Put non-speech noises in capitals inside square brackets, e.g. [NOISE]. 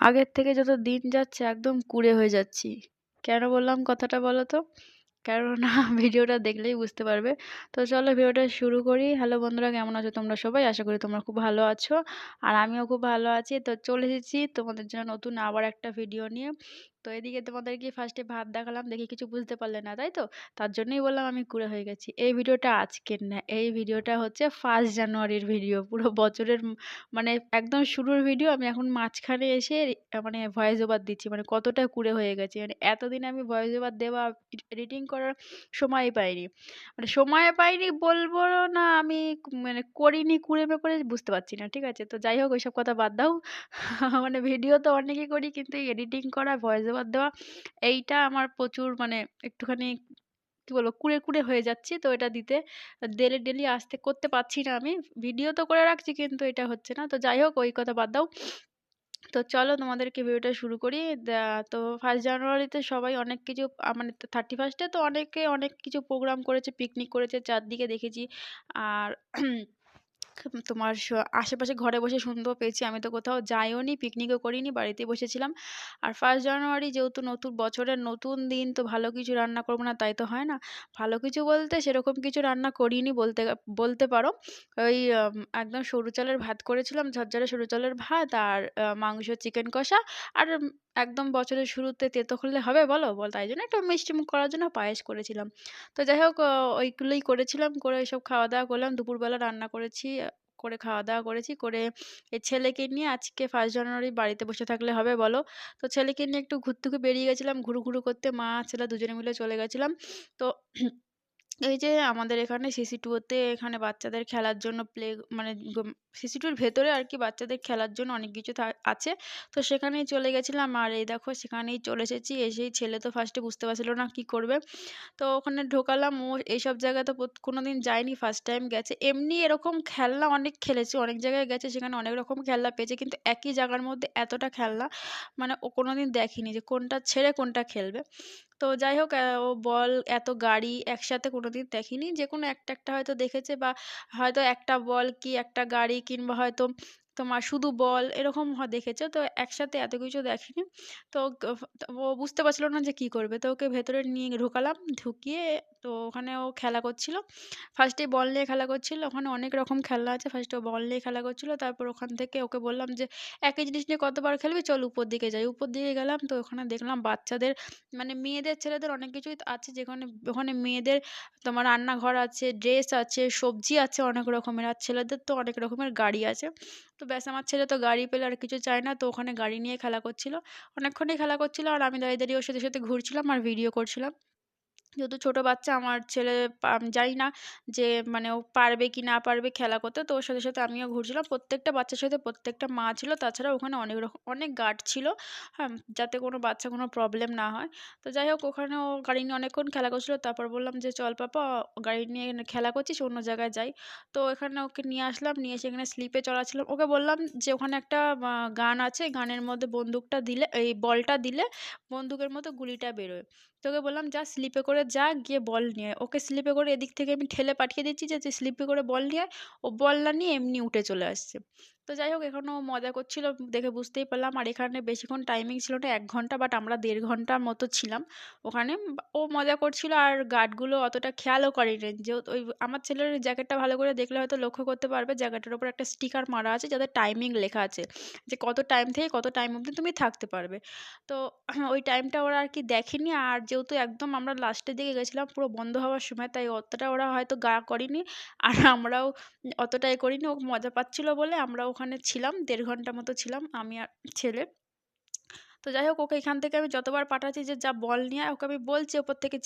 আগের থেকে যত দিন যাচ্ছে একদম কুঁড়ে হয়ে যাচ্ছি। কেন বললাম কথাটা বলো তো? কেননা [LAUGHS] ভিডিওটা দেখলেই বুঝতে পারবে। তো চলো ভিডিওটা শুরু করি। হ্যালো বন্ধুরা, কেমন আছো তোমরা সবাই? আশা করি তোমরা খুব ভালো আছো। আর আমিও খুব ভালো আছি। তো চলে এসেছি তোমাদের জন্য নতুন আবার একটা ভিডিও নিয়ে। তো এদিকে তোমাদেরকে ফার্স্টে ভাত দেখালাম, দেখে কিছু বুঝতে পারলে না, তাই তো? তার জন্যই বললাম আমি কুড়ে হয়ে গেছি। এই ভিডিওটা আজকের না, এই ভিডিওটা হচ্ছে ফার্স্ট জানুয়ারির ভিডিও। পুরো বছরের মানে একদম শুরুর ভিডিও। আমি এখন মাঝখানে এসে মানে ভয়েস ওভার দিচ্ছি। মানে কতটা কুড়ে হয়ে গেছে। মানে এতদিন আমি ভয়েস ওভার দেওয়া, এডিটিং করার সময় পাইনি। মানে সময় পাইনি বলব না, আমি মানে করিনি, কুড়ে করে বুঝতে পারছি না, ঠিক আছে? তো যাই হোক, ওইসব কথা বাদ দাও। [LAUGHS] মানে ভিডিও তো অনেকই করি, কিন্তু এডিটিং করা ভয়েস ওভার দেওয়া, এইটা আমার প্রচুর মানে একটুখানি কি বলব, কুড়ে কুড়ে হয়ে যাচ্ছি। তো এটা দিতে ডেলি ডেলি আসতে করতে পারছি না আমি। ভিডিও তো করে রাখছি, কিন্তু এটা হচ্ছে না। তো যাই হোক, ওই কথা বাদ দাও। তো চলো তোমাদেরকে ভিডিওটা শুরু করি। তো ফার্স্ট জানুয়ারিতে সবাই অনেক কিছু মানে থার্টি ফার্স্টে তো অনেকে অনেক কিছু প্রোগ্রাম করেছে পিকনিক করেছে, চারদিকে দেখেছি। আর তোমার আশেপাশে ঘরে বসে শুনতেও পেয়েছি। আমি তো কোথাও যাইও নি পিকনিকও করিনি, বাড়িতেই বসেছিলাম। আর ফার্স্ট জানুয়ারি যেহেতু নতুন, বছরের নতুন দিন, তো ভালো কিছু রান্না করব না, তাই তো হয় না। ভালো কিছু বলতে সেরকম কিছু রান্না করিনি বলতে বলতে পারো। ওই একদম সরু চালের ভাত করেছিলাম, ঝরঝরে সরু চালের ভাত আর মাংস চিকেন কষা। আর একদম বছরের শুরুতে তেতো করলে হবে বলো? বল, তাই জন্য একটু মিষ্টি মুখ করার জন্য পায়েস করেছিলাম। তো যাই হোক ওইগুলোই করেছিলাম, করে সব খাওয়া দাওয়া করলাম। দুপুরবেলা রান্না করেছি করে খাওয়া দাওয়া করেছি, করে ছেলেকে নিয়ে আজকে ফার্স্ট জানুয়ারি বাড়িতে বসে থাকলে হবে বলো? তো ছেলেকে নিয়ে একটু ঘুরতে বেরিয়ে গেছিলাম, ঘুরু ঘুরু করতে মা, ছেলে দুজনে মিলে চলে গেছিলাম। তো এই যে আমাদের এখানে সিসি টুতে এখানে বাচ্চাদের খেলার জন্য প্লে মানে সিসি টুর ভেতরে আর কি বাচ্চাদের খেলার জন্য অনেক কিছু আছে। তো সেখানেই চলে গেছিলাম আর এই দেখো সেখানেই চলে এসেছি। এসেই ছেলে তো ফার্স্টে বুঝতে পারছিল না কি করবে। তো ওখানে ঢোকালাম। ও এইসব জায়গায় তো কোনো দিন যায়নি। ফার্স্ট টাইম গেছে। এমনি এরকম খেলনা অনেক খেলেছে। অনেক জায়গায় গেছে সেখানে অনেক রকম খেলনা পেয়েছে। কিন্তু একই জায়গার মধ্যে এতটা খেলনা মানে ও কোনো দিন দেখেনি যে কোনটা ছেড়ে কোনটা খেলবে। তো যাই হোক ও বল এত গাড়ি একসাথে কোনোদিন দেখেনি? যে কোনো একটা একটা হয়তো দেখেছে বা হয়তো একটা বল কি একটা গাড়ি কিংবা হয়তো তোমার শুধু বল, এরকম দেখেছে। তো একসাথে এত কিছু দেখেনি। তো ও বুঝতে পারছিল না যে কি করবে। তো ওকে ভেতরে নিয়ে ঢোকালাম, ঢুকিয়ে তো ওখানে ও খেলা করছিল। ফার্স্টে বল নিয়ে খেলা করছিল। ওখানে অনেক রকম খেলা আছে। ফার্স্টে ও বল নিয়ে খেলা করছিল। তারপর ওখান থেকে ওকে বললাম যে, একই জিনিস নিয়ে কতবার খেলবি? চল উপর দিকে যাই। উপর দিকে গেলাম। তো ওখানে দেখলাম বাচ্চাদের মানে মেয়েদের, ছেলেদের অনেক কিছুই আছে যেখানে, ওখানে মেয়েদের তোমার রান্নাঘর আছে, ড্রেস আছে, সবজি আছে অনেক রকমের। আর ছেলেদের তো অনেক রকমের গাড়ি আছে। তো ব্যাস আমার ছেলে তো গাড়ি পেলে আর কিছু চায় না, তো ওখানে গাড়ি নিয়ে খেলা করছিল। অনেকক্ষণই খেলা করছিল আর আমি দাঁড়িয়ে দাঁড়িয়ে ওর সাথে সাথে ঘুরছিলাম আর ভিডিও করছিলাম। যেহেতু ছোটো বাচ্চা, আমার ছেলে আমি জানি না যে মানে ও পারবে কি না পারবে খেলা করতে। তো ওর সাথে সাথে আমিও ঘুরছিলাম। প্রত্যেকটা বাচ্চার সাথে প্রত্যেকটা মা ছিল। তাছাড়া ওখানে অনেক রকম, অনেক গার্ড ছিল। হ্যাঁ যাতে কোনো বাচ্চা কোনো প্রবলেম না হয়। তো যাই হোক, ওখানে ও গাড়ি নিয়ে অনেকক্ষণ খেলা করছিল। তারপর বললাম যে, চল পাপা, গাড়ি নিয়ে খেলা করছিস, অন্য জায়গায় যাই। তো এখানে ওকে নিয়ে আসলাম। নিয়ে এসে এখানে স্লিপে চড়াচ্ছিলাম ওকে বললাম যে, ওখানে একটা গান আছে। গানের মধ্যে বন্দুকটা দিলে, এই বলটা দিলে বন্দুকের মতো গুলিটা বেরোয়। তোকে বললাম যা স্লিপে করে যা, গিয়ে বল নিয়ে ওকে স্লিপে করে এদিক থেকে আমি ঠেলে পাঠিয়ে দিচ্ছি যে তুই স্লিপে করে বল নিয়ে ও বল না নিয়ে এমনি উঠে চলে আসছে। তো যাই হোক এখনও মজা করছিল, দেখে বুঝতেই পারলাম। আর এখানে বেশিক্ষণ টাইমিং ছিল না, এক ঘণ্টা বাট আমরা দেড় ঘণ্টার মতো ছিলাম। ওখানে ও মজা করছিল, আর গার্ডগুলো অতটা খেয়ালও করেনি। যেহেতু ওই আমার ছেলের জ্যাকেটটা ভালো করে দেখলে হয়তো লক্ষ্য করতে পারবে জ্যাকেটের ওপর একটা স্টিকার মারা আছে, যাতে টাইমিং লেখা আছে। যে কত টাইম থেকে কত টাইম অবধি তুমি থাকতে পারবে। তো [CLEARS THROAT] ওই টাইমটা ওরা আর কি দেখেনি, আর যেহেতু একদম আমরা লাস্টের দিকে গেছিলাম, পুরো বন্ধ হওয়ার সময়, তাই অতটা ওরা হয়তো গা করেনি। আর আমরাও অতটাই করিনি, ও মজা পাচ্ছিল বলে আমরা ওখানে ছিলাম, দেড় ঘণ্টা মতো ছিলাম আমি আর ছেলে। তো যাই হোক, ওকে এখান থেকে আমি যতবার পাঠাচ্ছি যে যা বল নিয়ে ওকে আমি বলছি ওপর থেকে